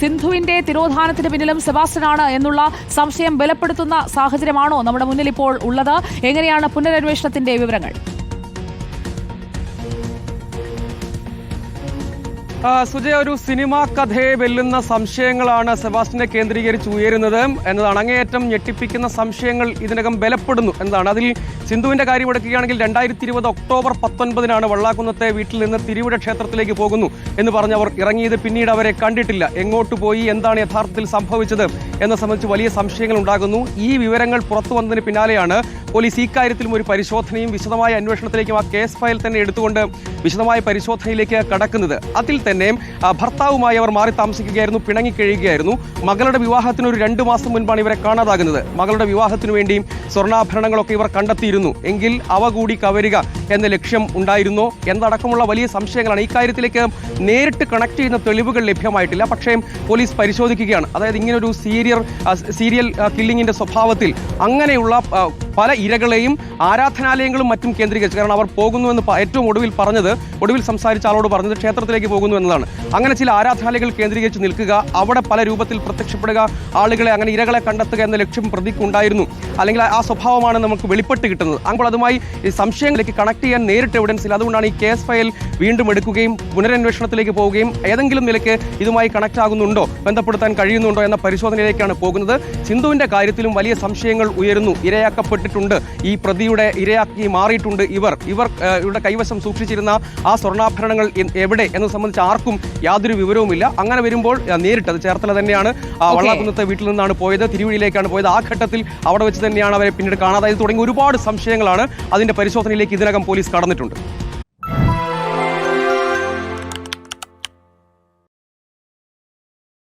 സിന്ധുവിന്റെ തിരോധാനത്തിന് പിന്നിലും സെബാസ്റ്റ്യനാണ് എന്നുള്ള സംശയം ബലപ്പെടുത്തുന്ന സാഹചര്യമാണോ നമ്മുടെ മുന്നിൽ ഇപ്പോൾ ഉള്ളത്? എങ്ങനെയാണ് പുനരന്വേഷണത്തിന്റെ വിവരങ്ങൾ? സുജയ ഒരു സിനിമാ കഥയെ വെല്ലുന്ന സംശയങ്ങളാണ് സെബാസ്റ്റിനെ കേന്ദ്രീകരിച്ച് ഉയരുന്നത് എന്നതാണ്. അങ്ങേയറ്റം ഞെട്ടിപ്പിക്കുന്ന സംശയങ്ങൾ ഇതിനകം ബലപ്പെടുന്നു എന്നതാണ്. അതിൽ സിന്ധുവിന്റെ കാര്യം എടുക്കുകയാണെങ്കിൽ രണ്ടായിരത്തി ഇരുപത് ഒക്ടോബർ പത്തൊൻപതിനാണ് വള്ളാക്കുന്നത്തെ വീട്ടിൽ നിന്ന് തിരുവിട ക്ഷേത്രത്തിലേക്ക് പോകുന്നു എന്ന് പറഞ്ഞവർ ഇറങ്ങിയത് പിന്നീട് അവരെ കണ്ടിട്ടില്ല. എങ്ങോട്ട് പോയി എന്താണ് യഥാർത്ഥത്തിൽ സംഭവിച്ചത് എന്ന സംബന്ധിച്ച് വലിയ സംശയങ്ങൾ ഉണ്ടാകുന്നു. ഈ വിവരങ്ങൾ പുറത്തു വന്നതിന് പിന്നാലെയാണ് പോലീസ് ഇക്കാര്യത്തിലും ഒരു പരിശോധനയും വിശദമായ അന്വേഷണത്തിലേക്കും ആ കേസ് ഫയൽ തന്നെ എടുത്തുകൊണ്ട് വിശദമായ പരിശോധനയിലേക്ക് കടക്കുന്നത്. അതിൽ തന്നെ ആ, ഭർത്താവുമായി അവർ മാറി താമസിക്കുകയായിരുന്നു പിണങ്ങിക്കഴിയുകയായിരുന്നു മകളുടെ വിവാഹത്തിന് ഒരു രണ്ട് മാസം മുൻപാണ് ഇവരെ കാണാതാകുന്നത്. മകളുടെ വിവാഹത്തിനു വേണ്ടിയും സ്വർണാഭരണങ്ങളൊക്കെ ഇവർ കണ്ടെത്തിയിരുന്നു. എങ്കിൽ അവ കൂടി കവരുക എന്ന ലക്ഷ്യം ഉണ്ടായിരുന്നോ. എന്നടക്കമുള്ള വലിയ സംശയങ്ങളാണ്. ഈ കാര്യത്തിലേക്ക് നേരിട്ട് കണക്ട് ചെയ്യുന്ന തെളിവുകൾ ലഭ്യമായിട്ടില്ല. പക്ഷേ പോലീസ് പരിശോധിക്കുകയാണ്. അതായത് ഇങ്ങനൊരു സീരിയൽ സീരിയൽ കില്ലിങ്ങിന്റെ സ്വഭാവത്തിൽ അങ്ങനെയുള്ള പല ഇരകളെയും ആരാധനാലയങ്ങളും മറ്റും കേന്ദ്രീകരിച്ച്. കാരണം അവർ പോകുന്നുവെന്ന് ഏറ്റവും ഒടുവിൽ പറഞ്ഞത് ഒടുവിൽ സംസാരിച്ച ആളോട് പറഞ്ഞത് ക്ഷേത്രത്തിലേക്ക് പോകുന്നു എന്നതാണ്. അങ്ങനെ ചില ആരാധനാലയങ്ങൾ കേന്ദ്രീകരിച്ച് നിൽക്കുക അവിടെ പല രൂപത്തിൽ പ്രത്യക്ഷപ്പെടുക ആളുകളെ അങ്ങനെ ഇരകളെ കണ്ടെത്തുക എന്ന ലക്ഷ്യം പ്രതിക്കുണ്ടായിരുന്നു അല്ലെങ്കിൽ ആ സ്വഭാവമാണ് നമുക്ക് വെളിപ്പെട്ട് കിട്ടുന്നത്. അപ്പോൾ അതുമായി സംശയങ്ങളിലേക്ക് കണക്ട് ചെയ്യാൻ നേരിട്ട് എവിഡൻസ് ഇല്ല. അതുകൊണ്ടാണ് ഈ കേസ് ഫയൽ വീണ്ടും എടുക്കുകയും പുനരന്വേഷണത്തിലേക്ക് പോവുകയും ഏതെങ്കിലും നിലയ്ക്ക് ഇതുമായി കണക്ട് ആകുന്നുണ്ടോ ബന്ധപ്പെടുത്താൻ കഴിയുന്നുണ്ടോ എന്ന പരിശോധനയിലേക്കാണ് പോകുന്നത്. സിന്ധുവിന്റെ കാര്യത്തിലും വലിയ സംശയങ്ങൾ ഉയരുന്നു. ഇരയാക്കപ്പെട്ടിട്ടുണ്ട് ഈ പ്രതിയുടെ ഇരയാക്കി മാറിയിട്ടുണ്ട് ഇവർ. ഇവർ ഇവരുടെ കൈവശം സൂക്ഷിച്ചിരുന്ന ആ സ്വർണാഭരണങ്ങൾ എവിടെ എന്നത് സംബന്ധിച്ച് ആർക്കും യാതൊരു വിവരവുമില്ല. അങ്ങനെ വരുമ്പോൾ നേരിട്ട് അത് ചേർത്തല തന്നെയാണ്. വള്ളാക്കുന്നത്തെ വീട്ടിൽ നിന്നാണ് പോയത് തിരുവഴിയിലേക്കാണ് പോയത്. ആ ഘട്ടത്തിൽ അവിടെ വെച്ച് തന്നെയാണ് അവരെ പിന്നീട് കാണാതായത്. തുടങ്ങി ഒരുപാട് സംശയങ്ങളാണ്. അതിന്റെ പരിശോധനയിലേക്ക് ഇതിനകം പോലീസ് കടന്നിട്ടുണ്ട്.